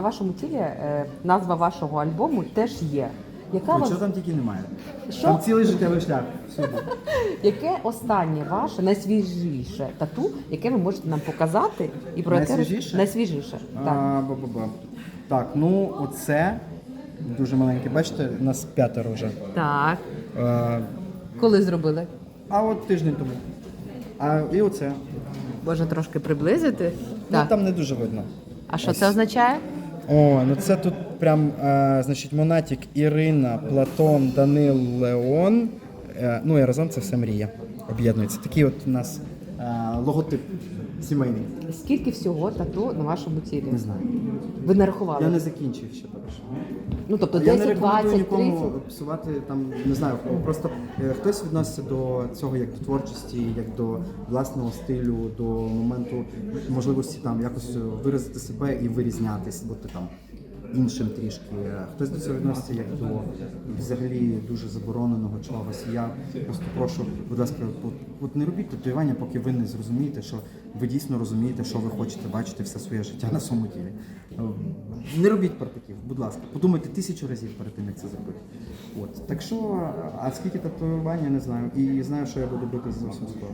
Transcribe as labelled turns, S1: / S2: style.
S1: На вашому тілі е, назва вашого альбому теж є. Яка
S2: Ну,
S1: вас,
S2: Чого там тільки немає?
S1: Що?
S2: Там цілий життєвий шлях. всюди.
S1: яке останнє ваше найсвіжіше тату, яке ви можете нам показати і про яке
S2: Найсвіжіше?
S1: найсвіжіше? Так.
S2: А, ба-ба-ба. Так, ну оце дуже маленьке. Бачите, нас п'ятеро вже.
S1: так.
S2: Е,
S1: Коли зробили?
S2: а от тиждень тому. А, і оце.
S1: Може трошки приблизити?
S2: Ну там не дуже видно.
S1: А що це означає?
S2: О, ну це тут прям, е, значить, Монатік, Ірина, Платон, Данил, Леон. Е, ну і разом це все мрія. Об'єднується. Такий от у нас логотип сімейний.
S1: Скільки всього тату на вашому тілі?
S2: Не знаю.
S1: Ви не рахували?
S2: Я не закінчив ще що.
S1: Ну тобто
S2: Я не
S1: 10,
S2: рекомендую
S1: 20,
S2: нікому
S1: 30?
S2: псувати там, не знаю, просто е, хтось відноситься до цього як до творчості, як до власного стилю, до моменту можливості там якось виразити себе і вирізнятись, бути там іншим трішки. Хтось до цього відноситься як до взагалі дуже забороненого чогось. Я просто прошу, будь ласка, от, не робіть татуювання, поки ви не зрозумієте, що ви дійсно розумієте, що ви хочете бачити все своє життя на своєму тілі. Е, Не робіть партиків, будь ласка, подумайте тисячу разів перед тим, як це зробити. От так що, а скільки татуювання, не знаю. І знаю, що я буду бити зовсім скоро.